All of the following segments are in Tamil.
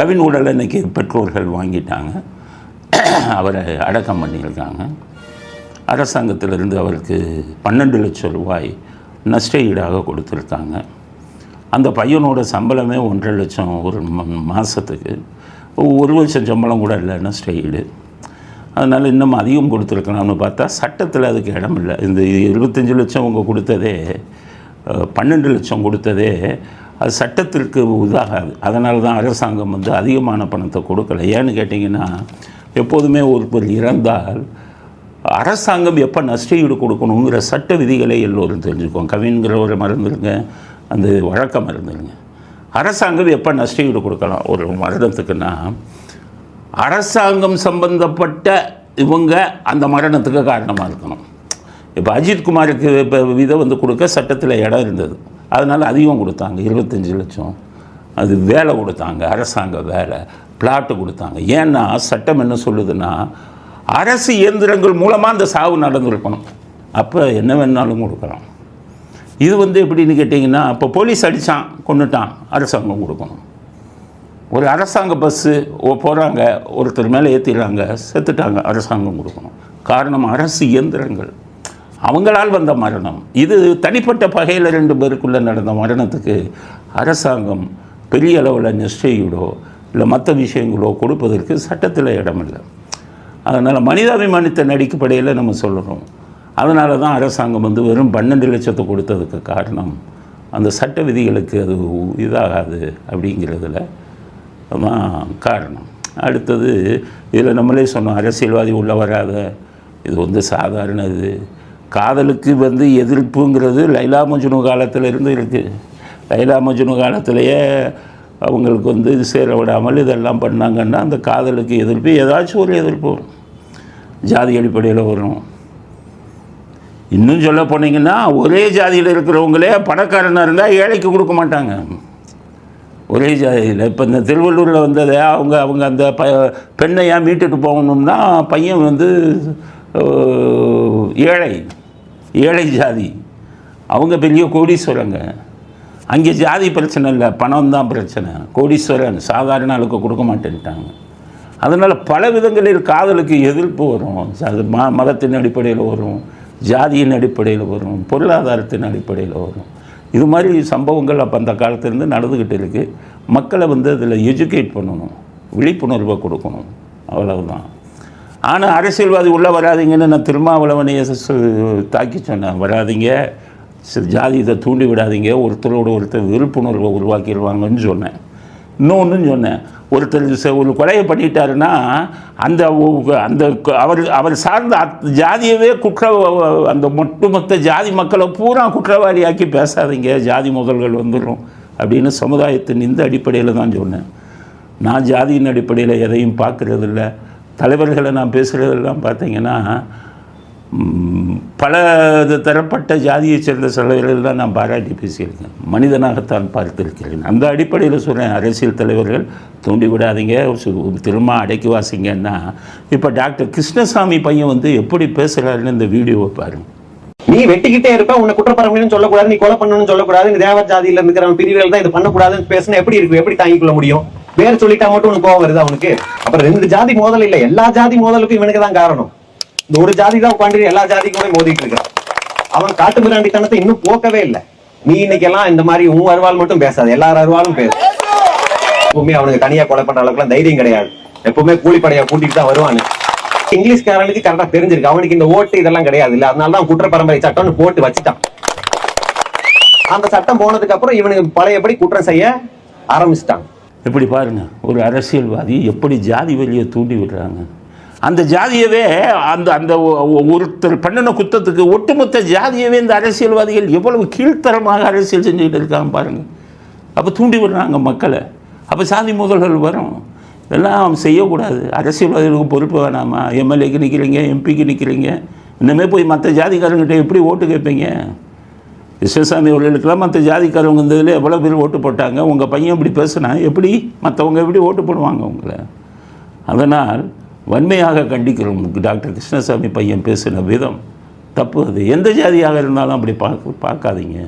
கவின் உடலை இன்றைக்கி பெற்றோர்கள் வாங்கிட்டாங்க. அவரை அடக்கம் பண்ணியிருக்காங்க. அரசாங்கத்திலிருந்து அவருக்கு பன்னெண்டு லட்சம் ரூபாய் நஷ்ட ஈடாக கொடுத்துருக்காங்க. அந்த பையனோட சம்பளமே ஒன்றரை லட்சம் ஒரு மாதத்துக்கு ஒரு வருஷம் சம்பளம் கூட இல்லை நஷ்ட ஈடு. அதனால் இன்னும் அதிகம் கொடுத்துருக்கலாம்னு பார்த்தா சட்டத்தில் அதுக்கு இடம் இல்லை. இந்த இருபத்தஞ்சி லட்சம் அவங்க கொடுத்ததே பன்னெண்டு லட்சம் கொடுத்ததே அது சட்டத்திற்கு இதாகாது அதனால தான் அரசாங்கம் வந்து அதிகமான பணத்தை கொடுக்கல. ஏன்னு கேட்டிங்கன்னா எப்போதுமே ஒருவர் இறந்தால் அரசாங்கம் எப்போ நஷ்டஈடு கொடுக்கணுங்கிற சட்ட விதிகளை எல்லோரும் தெரிஞ்சுக்குவோம். கவின்கிற ஒரு மறந்துடுங்க அந்த வழக்கம் மறந்துடுங்க அரசாங்கம் எப்போ நஷ்டஈடு கொடுக்கலாம்? ஒரு மரணத்துக்குன்னா அரசாங்கம் சம்பந்தப்பட்ட இவங்க அந்த மரணத்துக்கு காரணமாக இருக்கணும். இப்போ அஜித்குமாருக்கு இப்போ இதை வந்து கொடுக்க சட்டத்தில் இடம் இருந்தது. அதனால் அதிகம் கொடுத்தாங்க இருபத்தஞ்சி லட்சம். அது வேலை கொடுத்தாங்க அரசாங்க வேலை பிளாட்டு கொடுத்தாங்க. ஏன்னா சட்டம் என்ன சொல்லுதுன்னா அரசு இயந்திரங்கள் மூலமாக அந்த சாவு நடந்திருக்கணும். அப்போ என்ன வேணாலும் கொடுக்கலாம். இது வந்து எப்படின்னு கேட்டிங்கன்னா இப்போ போலீஸ் அடித்தான் கொண்டுட்டான் அரசாங்கம் கொடுக்கணும். ஒரு அரசாங்க பஸ்ஸு போகிறாங்க ஒருத்தர் மேலே ஏற்றிடுறாங்க செத்துட்டாங்க அரசாங்கம் கொடுக்கணும். காரணம் அரசு இயந்திரங்கள். அவங்களால் வந்த மரணம். இது தனிப்பட்ட பகையில் ரெண்டு பேருக்குள்ளே நடந்த மரணத்துக்கு அரசாங்கம் பெரிய அளவில் நிஷ்டையோடோ இல்லை மற்ற விஷயங்களோ கொடுப்பதற்கு சட்டத்தில் இடமில்லை. அதனால் மனிதாபிமானத்தின் அடிப்படையில் நம்ம சொல்கிறோம் அதனால தான் அரசாங்கம் வந்து வெறும் பன்னெண்டு லட்சத்தை கொடுத்ததுக்கு காரணம். அந்த சட்ட விதிகளுக்கு அது இதாகாது அப்படிங்கிறதுல தான் காரணம். அடுத்தது இதில் நம்மளே சொன்னோம் அரசியல்வாதி உள்ள வராத. இது வந்து சாதாரண இது. காதலுக்கு வந்து எதிர்ப்புங்கிறது லைலா மஜ்னு காலத்தில் இருந்து இருக்குது லைலா மஜ்னு காலத்திலேயே அவங்களுக்கு வந்து இது சேர விடாமல் இதெல்லாம் பண்ணாங்கன்னா அந்த காதலுக்கு எதிர்ப்பு ஏதாச்சும் ஒரு எதிர்ப்பு வரும் ஜாதி அடிப்படையில் வரும். இன்னும் சொல்ல போனீங்கன்னா ஒரே ஜாதியில் இருக்கிறவங்களே பணக்காரனாக இருந்தால் ஏழைக்கு கொடுக்க மாட்டாங்க. ஒரே ஜாதியில் இப்போ இந்த திருவள்ளூரில் வந்ததை அவங்க அவங்க அந்த ப பெண்ணை ஏன் மீட்டுட்டு போகணும்னா பையன் வந்து ஏழை. ஏழை ஜாதி. அவங்க பெரிய கோடீஸ்வரங்க. அங்கே ஜாதி பிரச்சனை இல்லை பணம் தான் பிரச்சனை. கோடீஸ்வரன் சாதாரண ஆளுக்கு கொடுக்க மாட்டேன்ட்டாங்க. அதனால் பல விதங்களில் காதலுக்கு எதிர்ப்பு வரும். அது ம மதத்தின் அடிப்படையில் வரும் ஜாதியின் அடிப்படையில் வரும் பொருளாதாரத்தின் அடிப்படையில் வரும். இது மாதிரி சம்பவங்கள் அப்போ அந்த காலத்திலேருந்து நடந்துக்கிட்டு இருக்குது மக்களை வந்து அதில் எஜுகேட் பண்ணணும் விழிப்புணர்வை கொடுக்கணும். அவ்வளவுதான். ஆனால் அரசியல்வாதி உள்ளே வராதிங்கன்னு நான் திருமாவளவனையை சு- தாக்கி சொன்னேன். வராதிங்க. ஜாதி இதை தூண்டி விடாதீங்க. ஒருத்தரோட ஒருத்தர் விழிப்புணர்வை உருவாக்கிடுவாங்கன்னு சொன்னேன். இன்னொன்று சொன்னேன். ஒருத்தர் ஒரு கொலையை பண்ணிட்டாருன்னா அந்த அந்த அவர் அவர் சார்ந்த அத் ஜாதியவே குற்ற அந்த ஒட்டுமொத்த ஜாதி மக்களை பூரா குற்றவாளியாக்கி பேசாதீங்க. ஜாதி முதல்கள் வந்துடும் அப்படின்னு சமுதாயத்தின் இந்த அடிப்படையில் தான் சொன்னேன். நான் ஜாதியின் அடிப்படையில் எதையும் பார்க்குறதில்ல. தலைவர்களை நான் பேசுகிறதெல்லாம் பார்த்தீங்கன்னா பல தரப்பட்ட ஜாதியைச் சேர்ந்த தலைவர்கள்லாம் நான் பாராட்டி பேசியிருக்கேன் மனிதனாகத்தான் பார்த்திருக்கிறேன். அந்த அடிப்படையில் சொல்கிறேன் அரசியல் தலைவர்கள் தூண்டி விடாதீங்க சு- திரும்ப அடக்கி வாசிங்கன்னா இப்போ டாக்டர் கிருஷ்ணசாமி பையன் வந்து எப்படி பேசுகிறாருன்னு இந்த வீடியோவை பாருங்க. நீ வெட்டிக்கிட்டே இருப்ப உன்னை குற்றப்பறவைன்னு சொல்லக்கூடாது நீ கொலை பண்ணணும்னு சொல்லக்கூடாது இந்த தேவர் ஜாதியில் இருக்கிற பிரிவுகள் தான் இது பண்ணக்கூடாதுன்னு பேசினா எப்படி இருக்கு? எப்படி தாங்கிக்கொள்ள முடியும்? பேர் சொல்லிட்டா மட்டும் உனக்கு கோவம் வருது அவனுக்கு அப்புறம் ரெண்டு ஜாதி மோதல் இல்ல. எல்லா ஜாதி மோதலுக்கும் இவனுக்கு தான் காரணம். இந்த ஒரு ஜாதி தான் உட்காந்து எல்லா ஜாதிக்கும் போய் மோதிட்டு இருக்கான். அவன் காட்டு மிராண்டித்தனத்தை இன்னும் போக்கவே இல்லை. நீ இன்னைக்கு எல்லாம் இந்த மாதிரி உன் அருவாள் மட்டும் பேசாது. எல்லார் அருவாலும் பேசு. எப்பவுமே அவனுக்கு தனியா கொலை பண்ற அளவுக்கு தைரியம் கிடையாது. எப்பவுமே கூலிப்படையா கூட்டிட்டு தான் வருவானு. இங்கிலீஷ்காரனுக்கு கரெக்டா தெரிஞ்சிருக்கு. அவனுக்கு இந்த ஓட்டு இதெல்லாம் கிடையாது இல்ல. அதனால தான் குற்ற பரம்பரை சட்டம்னு போட்டு வச்சுட்டான். அந்த சட்டம் போனதுக்கு அப்புறம் இவனுக்கு பழையபடி குற்றம் செய்ய ஆரம்பிச்சிட்டான். இப்படி பாருங்க ஒரு அரசியல்வாதி எப்படி ஜாதி வழியை தூண்டி விடுறாங்க? அந்த ஜாதியவே அந்த அந்த ஒ- ஒருத்தர் பண்ணின குத்தத்துக்கு ஒட்டுமொத்த ஜாதியவே இந்த அரசியல்வாதிகள் எவ்வளவு கீழ்த்தரமாக அரசியல் செஞ்சுக்கிட்டு இருக்காங்க பாருங்கள் அப்போ தூண்டி விடுறாங்க மக்களை. அப்போ சாதி முதல்கள் வரும். இதெல்லாம் செய்யக்கூடாது. அரசியல்வாதிகளுக்கு பொறுப்பு வேணாமா? எம்எல்ஏக்கு நிற்கிறீங்க எம்பிக்கு நிற்கிறீங்க இன்னுமே போய் மற்ற ஜாதிக்காரங்கிட்ட எப்படி ஓட்டு கேட்பீங்க? விஸ்வசாமி அவர்களுக்கெல்லாம் மற்ற ஜாதிக்காரவங்க இருந்ததில் எவ்வளோ பேர் ஓட்டு போட்டாங்க உங்கள் பையன் இப்படி பேசுனா எப்படி மற்றவங்க எப்படி ஓட்டு போடுவாங்க உங்களை? அதனால் வன்மையாக கண்டிக்கிறோம் டாக்டர் கிருஷ்ணசாமி பையன் பேசின விதம். தப்பு அது. எந்த ஜாதியாக இருந்தாலும் அப்படி பார்க்க பார்க்காதீங்க.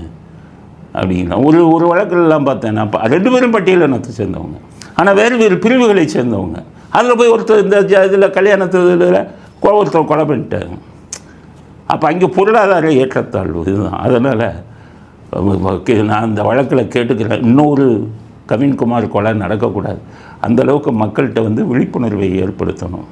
அப்படின்னா ஒரு ஒரு வழக்கிலலாம் பார்த்தேன். நான் ரெண்டு பேரும் பட்டியலினத்தை சேர்ந்தவங்க. ஆனால் வேறு வேறு பிரிவுகளை சேர்ந்தவங்க. அதில் போய் ஒருத்தர் இந்த இதில் கல்யாணத்தில் ஒருத்தர் கொலை பண்ணிட்டாங்க அப்போ அங்கே பொருளாதார ஏற்றத்தாழ்வு இதுதான். அதனால் நான் அந்த வழக்கில் கேட்டுக்கிறேன். இன்னொரு கவின்குமார் கொலை நடக்கக்கூடாது. அந்தளவுக்கு மக்கள்கிட்ட வந்து விழிப்புணர்வை ஏற்படுத்தணும்.